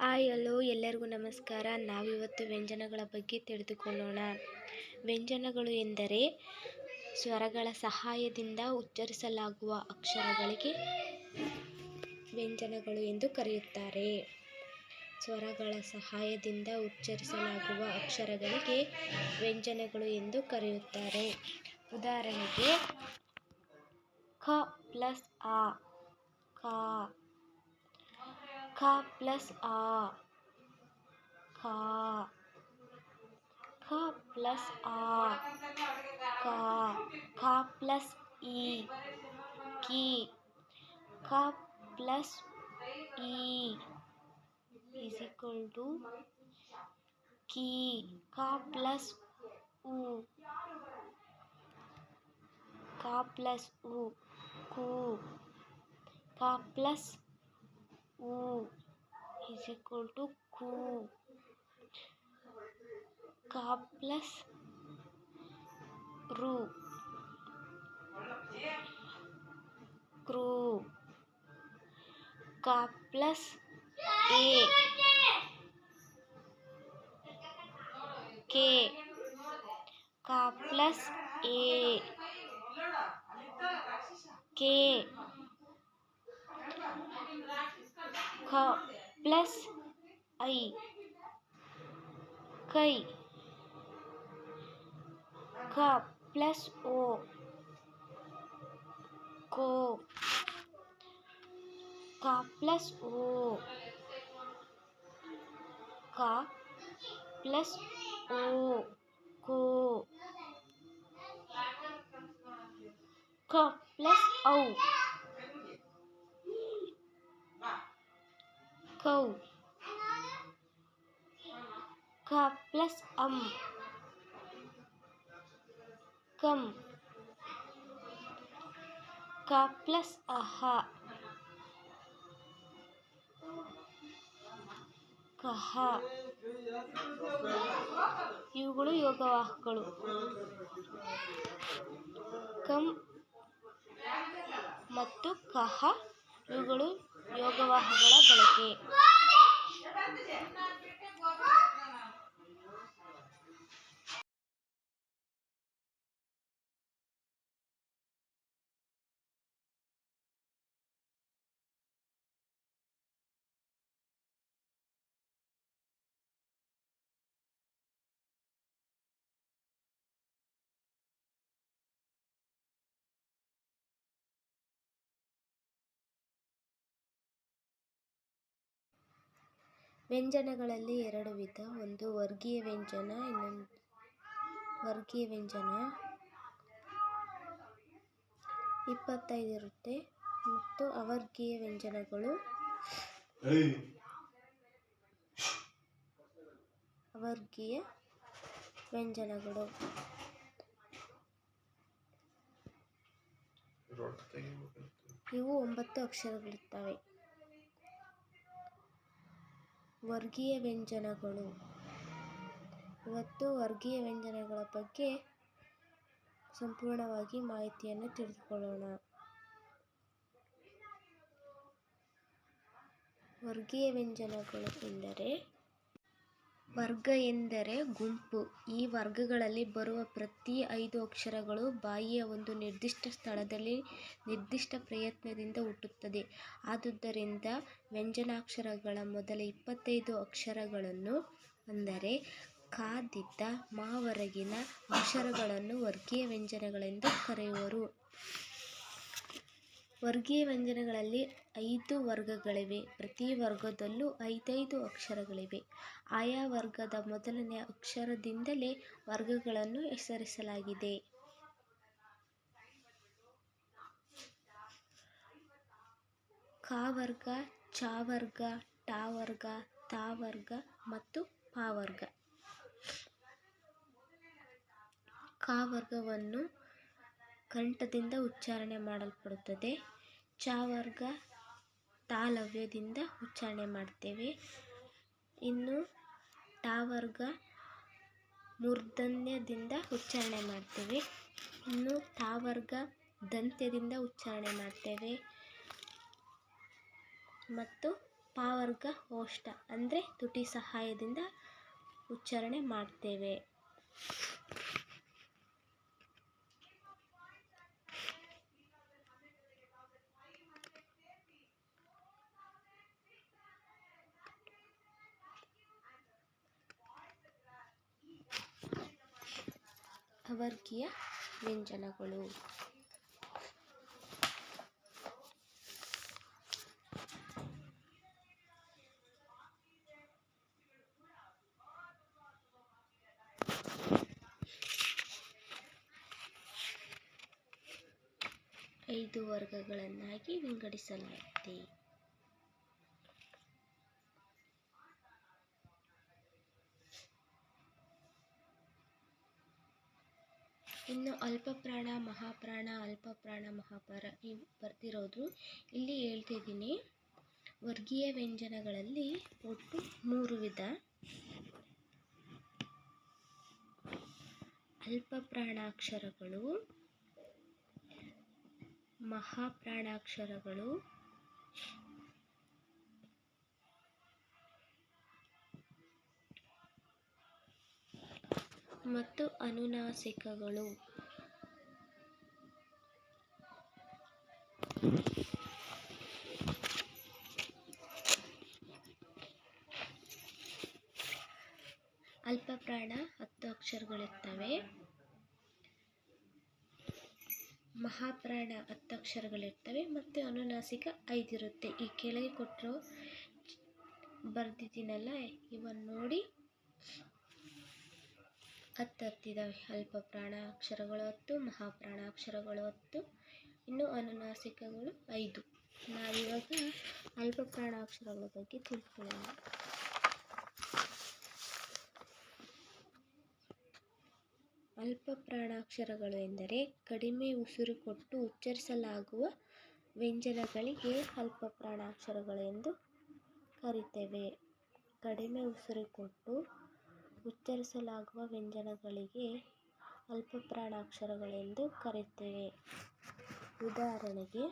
Hi, hello, ಎಲ್ಲರಿಗೂ ನಮಸ್ಕಾರ. ನಾವಿವತ್ತು ವ್ಯಂಜನಗಳ ಬಗ್ಗೆ ತಿಳಿದುಕೊಳ್ಳೋಣ. ವ್ಯಂಜನಗಳು ಎಂದರೆ ಸ್ವರಗಳ ಸಹಾಯದಿಂದ ಉಚ್ಚರಿಸಲಾಗುವ ಅಕ್ಷರಗಳಿಗೆ ವ್ಯಂಜನಗಳು ಎಂದು ಕರೆಯುತ್ತಾರೆ. ಸ್ವರಗಳ ಸಹಾಯದಿಂದ ಉಚ್ಚರಿಸಲಾಗುವ ಅಕ್ಷರಗಳಿಗೆ ವ್ಯಂಜನಗಳು ಎಂದು ಕರೆಯುತ್ತಾರೆ. ಉದಾಹರಣೆಗೆ ಖ ಪ್ಲಸ್ ಆ, ಕಾ ಖ ಪ್ಲಸ್ ಆ ಖಾ ಖ ಪ್ಲಸ್ ಆ ಕಾ ಖ ಪ್ಲಸ್ ಈ ಕಿ ಖ ಪ್ಲಸ್ ಈ is equal to ಕಿ ಖ ಪ್ಲಸ್ ಉ ಖ ಪ್ಲಸ್ ಉ ಕು ಖ ಪ್ಲಸ್ ಉ is equal to ಕು ಖ ಪ್ಲಸ್ ರು ಕ್ರೂ ಕ ಪ್ಲಸ್ ಎ ಕೆ ಕ ಪ್ಲಸ್ ಎ ಕೆ ಖ ಪ್ಲಸ್ ಐ ಕೈ ಖ ಪ್ಲಸ್ ಓ ಕೋ ಕ ಪ್ಲಸ್ ಓ ಕ ಪ್ಲಸ್ ಓ ಕೋ ಕ ಪ್ಲಸ್ ಔ ಕೌ ಕಾಪ್ಲಸ್ ಅಮ್ ಕಮ್ ಕಂ ka plus ಅಹ ಕಹ ಇವುಗಳು ಯೋಗವಾಹಕಗಳು. ಕಂ ಮತ್ತು ಕಹ ಇವುಗಳು ಯೋಗವಾಹಗಳ ಬಳಕೆ. ವ್ಯಂಜನಗಳಲ್ಲಿ ಎರಡು ವಿಧ, ಒಂದು ವರ್ಗೀಯ ವ್ಯಂಜನ, ಇನ್ನೊಂದು ವರ್ಗೀಯ ವ್ಯಂಜನ. ಇಪ್ಪತ್ತೈದು ಇರುತ್ತೆ. ಮತ್ತು ಅವರ್ಗೀಯ ವ್ಯಂಜನಗಳು. ಅವರ್ಗೀಯ ವ್ಯಂಜನಗಳು. ಇವು ಒಂಬತ್ತು ಅಕ್ಷರಗಳಿರ್ತವೆ ವರ್ಗೀಯ ವ್ಯಂಜನಗಳು. ಇವತ್ತು ವರ್ಗೀಯ ವ್ಯಂಜನಗಳ ಬಗ್ಗೆ ಸಂಪೂರ್ಣವಾಗಿ ಮಾಹಿತಿಯನ್ನು ತಿಳಿದುಕೊಳ್ಳೋಣ. ವರ್ಗೀಯ ವ್ಯಂಜನಗಳು ಎಂದರೆ ವರ್ಗ ಎಂದರೆ ಗುಂಪು. ಈ ವರ್ಗಗಳಲ್ಲಿ ಬರುವ ಪ್ರತಿ ಐದು ಅಕ್ಷರಗಳು ಬಾಯಿಯ ಒಂದು ನಿರ್ದಿಷ್ಟ ಸ್ಥಳದಲ್ಲಿ ನಿರ್ದಿಷ್ಟ ಪ್ರಯತ್ನದಿಂದ ಹುಟ್ಟುತ್ತದೆ. ಆದುದರಿಂದ ವ್ಯಂಜನಾಕ್ಷರಗಳ ಮೊದಲ ಇಪ್ಪತ್ತೈದು ಅಕ್ಷರಗಳನ್ನು ಅಂದರೆ ಕಾದಿದ್ದ ಮಾವರೆಗಿನ ಅಕ್ಷರಗಳನ್ನು ವರ್ಗೀಯ ವ್ಯಂಜನಗಳೆಂದು ಕರೆಯುವರು. ವರ್ಗೀಯ ವ್ಯಂಜನಗಳಲ್ಲಿ ಐದು ವರ್ಗಗಳಿವೆ. ಪ್ರತಿ ವರ್ಗದಲ್ಲೂ ಐದೈದು ಅಕ್ಷರಗಳಿವೆ. ಆಯಾ ವರ್ಗದ ಮೊದಲನೇ ಅಕ್ಷರದಿಂದಲೇ ವರ್ಗಗಳನ್ನು ಹೆಸರಿಸಲಾಗಿದೆ. ಕ ವರ್ಗ, ಚ ವರ್ಗ, ಟ ವರ್ಗ, ತ ವರ್ಗ ಮತ್ತು ಪ ವರ್ಗ. ಕ ವರ್ಗವನ್ನು ಕಂಠದಿಂದ ಉಚ್ಚಾರಣೆ ಮಾಡಲ್ಪಡುತ್ತದೆ. ಚ ವರ್ಗ ತಾಲವ್ಯದಿಂದ ಉಚ್ಚಾರಣೆ ಮಾಡ್ತೇವೆ. ಇನ್ನು ಟ ವರ್ಗ ಮೂರ್ಧನ್ಯದಿಂದ ಉಚ್ಚಾರಣೆ ಮಾಡ್ತೇವೆ. ಇನ್ನು ತ ವರ್ಗ ದಂತ್ಯದಿಂದ ಉಚ್ಚಾರಣೆ ಮಾಡ್ತೇವೆ. ಮತ್ತು ಪಾವರ್ಗ ಓಷ್ಠ ಅಂದರೆ ತುಟಿ ಸಹಾಯದಿಂದ ಉಚ್ಚಾರಣೆ ಮಾಡ್ತೇವೆ. ಅವರ್ಗೀಯ ವ್ಯಂಜನಗಳು. ಐದು ವರ್ಗಗಳನ್ನಾಗಿ ವಿಂಗಡಿಸಲಾಗಿದೆ. ಇನ್ನು ಅಲ್ಪಪ್ರಾಣ, ಮಹಾಪ್ರಾಣ, ಅಲ್ಪಪ್ರಾಣ, ಮಹಾಪರ ಇವು ಬರ್ತಿರೋದು. ಇಲ್ಲಿ ಹೇಳ್ತಿದ್ದೀನಿ, ವರ್ಗೀಯ ವ್ಯಂಜನಗಳಲ್ಲಿ ಒಟ್ಟು ಮೂರು ವಿಧ. ಅಲ್ಪಪ್ರಾಣಾಕ್ಷರಗಳು, ಮಹಾಪ್ರಾಣಾಕ್ಷರಗಳು ಮತ್ತು ಅನುನಾಸಿಕಗಳು. ಅಲ್ಪಪ್ರಾಣ ಹತ್ತು ಅಕ್ಷರಗಳಿರ್ತವೆ. ಮಹಾಪ್ರಾಣ ಹತ್ತು ಅಕ್ಷರಗಳಿರ್ತವೆ ಮತ್ತು ಅನುನಾಸಿಕ ಐದಿರುತ್ತೆ ಈ ಕೆಳಗೆ ಕೊಟ್ಟರು ಬರ್ದಿದ್ದೀನಲ್ಲ, ಇವನ್ನು ನೋಡಿ. ಹತ್ತು ಅಲ್ಪಪ್ರಾಣಾಕ್ಷರಗಳತ್ತು ಅಲ್ಪ ಪ್ರಾಣಾಕ್ಷರಗಳು ಹತ್ತು, ಮಹಾಪ್ರಾಣಾಕ್ಷರಗಳು ಹತ್ತು, ಇನ್ನು ಅನುನಾಸಿಕಗಳು ಐದು. ನಾವಿವಾಗ ಅಲ್ಪ ಪ್ರಾಣಾಕ್ಷರಗಳ ಬಗ್ಗೆ ತಿಳ್ಕೊಳ್ಳೋಣ. ಅಲ್ಪ ಪ್ರಾಣಾಕ್ಷರಗಳು ಎಂದರೆ ಕಡಿಮೆ ಉಸಿರು ಕೊಟ್ಟು ಉಚ್ಚರಿಸಲಾಗುವ ವ್ಯಂಜನಗಳಿಗೆ ಅಲ್ಪ ಪ್ರಾಣಾಕ್ಷರಗಳು ಎಂದು ಕರಿತೇವೆ. ಕಡಿಮೆ ಉಸಿರು ಕೊಟ್ಟು ಉಚ್ಚರಿಸಲಾಗುವ ವ್ಯಂಜನಗಳಿಗೆ ಅಲ್ಪಪ್ರಾಣಾಕ್ಷರಗಳೆಂದು ಕರೆಯುತ್ತೇವೆ. ಉದಾಹರಣೆಗೆ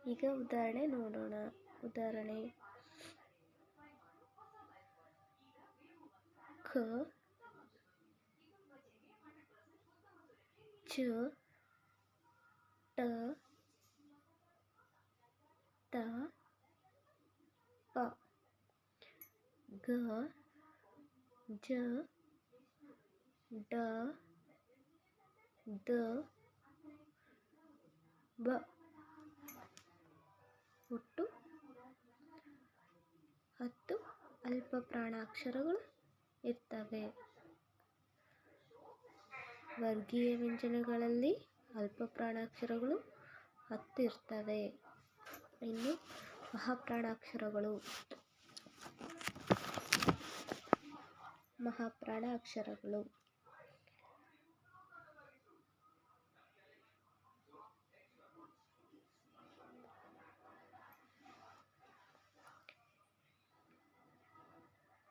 ಈಗ ಉದಾಹರಣೆ ನೋಡೋಣ. ಉದಾಹರಣೆ ಕ ಚ ಟ ತ ಪ ಗ, ಜ, ಡ, ದ, ಬ. ಒಟ್ಟು ಹತ್ತು ಅಲ್ಪ ಪ್ರಾಣಾಕ್ಷರಗಳು ಇರ್ತವೆ. ವರ್ಗೀಯ ವ್ಯಂಜನಗಳಲ್ಲಿ ಅಲ್ಪ ಪ್ರಾಣಾಕ್ಷರಗಳು ಹತ್ತು ಇರ್ತವೆ. ಇನ್ನು ಮಹಾಪ್ರಾಣಾಕ್ಷರಗಳು. ಮಹಾಪ್ರಾಣ ಅಕ್ಷರಗಳು.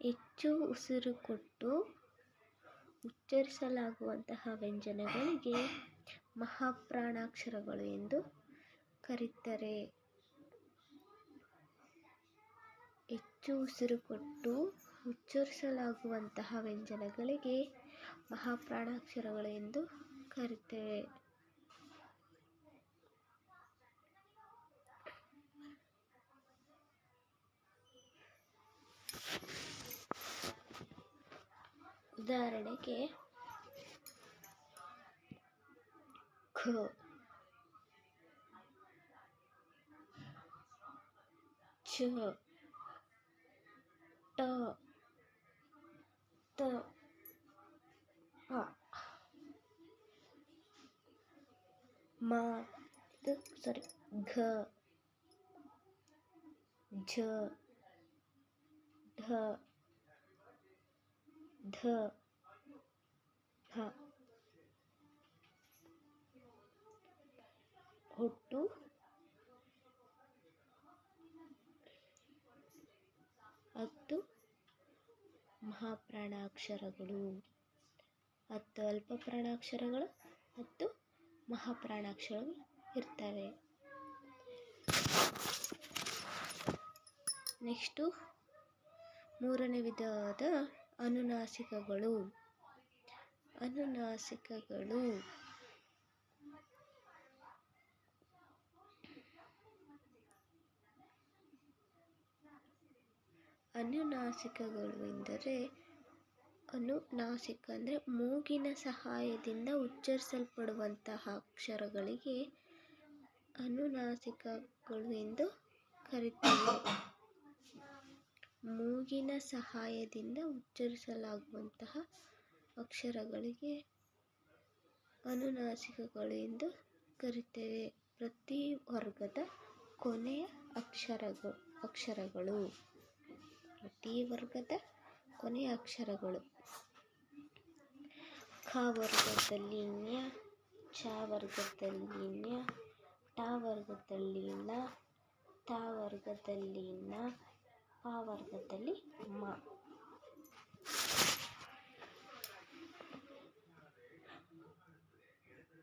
ಹೆಚ್ಚು ಉಸಿರು ಕೊಟ್ಟು ಉಚ್ಚರಿಸಲಾಗುವಂತಹ ವ್ಯಂಜನಗಳಿಗೆ ಮಹಾಪ್ರಾಣಾಕ್ಷರಗಳು ಎಂದು ಕರೀತಾರೆ. ಹೆಚ್ಚು ಉಸಿರು ಕೊಟ್ಟು ಉಚ್ಚರಿಸಲಾಗುವಂತಹ ವ್ಯಂಜನಗಳಿಗೆ ಮಹಾಪ್ರಾಣಾಕ್ಷರಗಳು ಎಂದು ಕರೀತೇವೆ. ಉದಾಹರಣೆಗೆ ಖ. ಚ ಟ ತ ಪ ಮ ಇದು ಸಾರಿ ಘ ಝ ಢ ಧ ಹ ಒಟ್ಟು ಹತ್ತು ಮಹಾಪ್ರಾಣಾಕ್ಷರಗಳು. ಹತ್ತು ಅಲ್ಪ ಪ್ರಾಣಾಕ್ಷರಗಳು ಮತ್ತು ಮಹಾಪ್ರಾಣಾಕ್ಷರಗಳು ಇರ್ತವೆ. ನೆಕ್ಸ್ಟು ಮೂರನೇ ವಿಧವಾದ ಅನುನಾಸಿಕಗಳು. ಅನುನಾಸಿಕಗಳು ಅನುನಾಸಿಕಗಳು ಎಂದರೆ ಅನುನಾಸಿಕ ಅಂದರೆ ಮೂಗಿನ ಸಹಾಯದಿಂದ ಉಚ್ಚರಿಸಲ್ಪಡುವಂತಹ ಅಕ್ಷರಗಳಿಗೆ ಅನುನಾಸಿಕಗಳು ಎಂದು ಕರೆಯುತ್ತೇವೆ ಮೂಗಿನ ಸಹಾಯದಿಂದ ಉಚ್ಚರಿಸಲಾಗುವಂತಹ ಅಕ್ಷರಗಳಿಗೆ ಅನುನಾಸಿಕಗಳು ಎಂದು ಕರೆಯುತ್ತೇವೆ ಪ್ರತಿ ವರ್ಗದ ಕೊನೆಯ ಅಕ್ಷರಗಳು ಅಕ್ಷರಗಳು. ಪ್ರತಿ ವರ್ಗದ ಕೊನೆಯ ಅಕ್ಷರಗಳು. ಖ ವರ್ಗದಲ್ಲಿ ನ್ಯ, ಚ ವರ್ಗದಲ್ಲಿ ನ್ಯ ಟ ವರ್ಗದಲ್ಲಿ ನ ತ ವರ್ಗದಲ್ಲಿ ನ, ಪ ವರ್ಗದಲ್ಲಿ ಮ.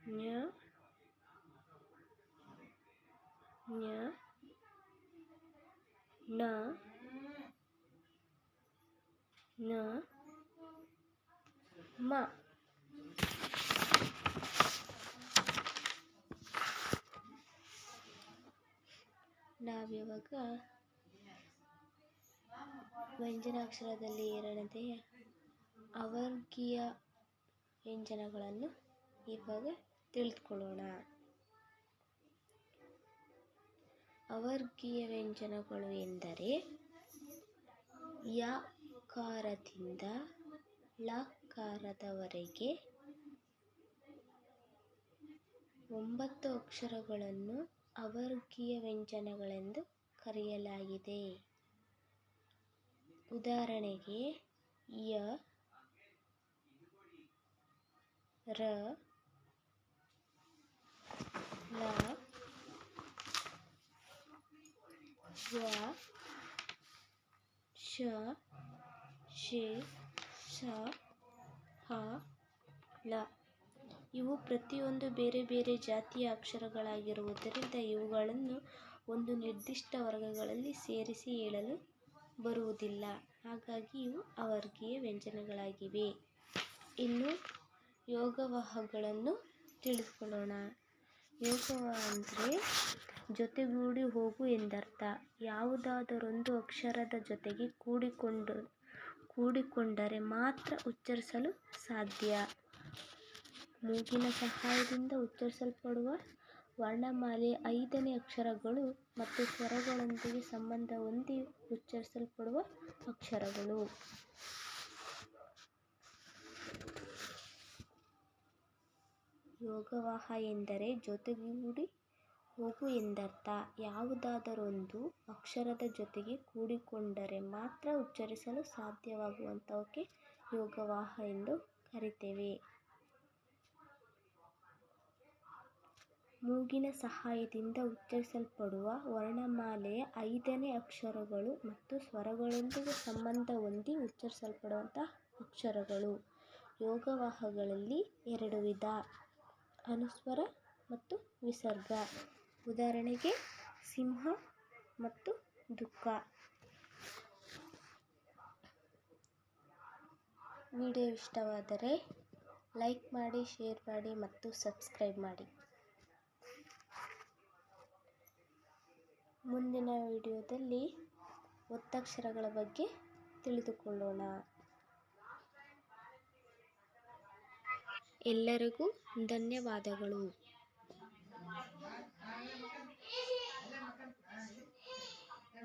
ನ್ಯ ನ್ಯ, ನ ನ ಮ. ನಾವಿವಾಗ ವ್ಯಂಜನಾಕ್ಷರದಲ್ಲಿ ಎರಡನೇ ಅವರ್ಗೀಯ ವ್ಯಂಜನಗಳನ್ನು ಇವಾಗ ತಿಳಿದುಕೊಳ್ಳೋಣ. ಅವರ್ಗೀಯ ವ್ಯಂಜನಗಳು ಎಂದರೆ ಯಕಾರದಿಂದ ಲಕಾರದವರೆಗೆ ಒಂಬತ್ತು ಅಕ್ಷರಗಳನ್ನು ಅವರ್ಗೀಯ ವ್ಯಂಜನಗಳೆಂದು ಕರೆಯಲಾಗಿದೆ. ಉದಾಹರಣೆಗೆ ಯ ರ ಲ ಶ ಶೆ ಶ, ಹ ಲ ಇವು ಪ್ರತಿಯೊಂದು ಬೇರೆ ಬೇರೆ ಜಾತಿಯ ಅಕ್ಷರಗಳಾಗಿರುವುದರಿಂದ ಇವುಗಳನ್ನು ಒಂದು ನಿರ್ದಿಷ್ಟ ವರ್ಗಗಳಲ್ಲಿ ಸೇರಿಸಿ ಹೇಳಲು ಬರುವುದಿಲ್ಲ. ಹಾಗಾಗಿ ಇವು ಅವರ್ಗೀಯ ವ್ಯಂಜನಗಳಾಗಿವೆ. ಇನ್ನು ಯೋಗವಾಹಗಳನ್ನು ತಿಳಿದುಕೊಳ್ಳೋಣ. ಯೋಗವ ಅಂದರೆ ಜೊತೆಗೂಡಿ ಹೋಗು ಎಂದರ್ಥ. ಯಾವುದಾದರೊಂದು ಅಕ್ಷರದ ಜೊತೆಗೆ ಕೂಡಿಕೊಂಡು ಕೂಡಿಕೊಂಡರೆ ಮಾತ್ರ ಉಚ್ಚರಿಸಲು ಸಾಧ್ಯ. ಮೂಗಿನ ಸಹಾಯದಿಂದ ಉಚ್ಚರಿಸಲ್ಪಡುವ ವರ್ಣಮಾಲೆಯ ಐದನೇ ಅಕ್ಷರಗಳು ಮತ್ತು ಸ್ವರಗಳೊಂದಿಗೆ ಸಂಬಂಧ ಹೊಂದಿ ಉಚ್ಚರಿಸಲ್ಪಡುವ ಅಕ್ಷರಗಳು. ಯೋಗವಾಹ ಎಂದರೆ ಜೊತೆಗೂಡಿ ಹೋಗು ಎಂದರ್ಥ. ಯಾವುದಾದರೊಂದು ಅಕ್ಷರದ ಜೊತೆಗೆ ಕೂಡಿಕೊಂಡರೆ ಮಾತ್ರ ಉಚ್ಚರಿಸಲು ಸಾಧ್ಯವಾಗುವಂಥವಕ್ಕೆ ಯೋಗವಾಹ ಎಂದು ಕರಿತೇವೆ. ಮೂಗಿನ ಸಹಾಯದಿಂದ ಉಚ್ಚರಿಸಲ್ಪಡುವ ವರ್ಣಮಾಲೆಯ ಐದನೇ ಅಕ್ಷರಗಳು ಮತ್ತು ಸ್ವರಗಳೊಂದಿಗೆ ಸಂಬಂಧ ಹೊಂದಿ ಉಚ್ಚರಿಸಲ್ಪಡುವಂಥ ಅಕ್ಷರಗಳು. ಯೋಗವಾಹಗಳಲ್ಲಿ ಎರಡು ವಿಧ, ಅನುಸ್ವರ ಮತ್ತು ವಿಸರ್ಗ. ಉದಾಹರಣೆಗೆ ಸಿಂಹ ಮತ್ತು ದುಃಖ. ವಿಡಿಯೋ ಇಷ್ಟವಾದರೆ ಲೈಕ್ ಮಾಡಿ, ಶೇರ್ ಮಾಡಿ ಮತ್ತು ಸಬ್ಸ್ಕ್ರೈಬ್ ಮಾಡಿ. ಮುಂದಿನ ವಿಡಿಯೋದಲ್ಲಿ ಒತ್ತಕ್ಷರಗಳ ಬಗ್ಗೆ ತಿಳಿದುಕೊಳ್ಳೋಣ. ಎಲ್ಲರಿಗೂ ಧನ್ಯವಾದಗಳು.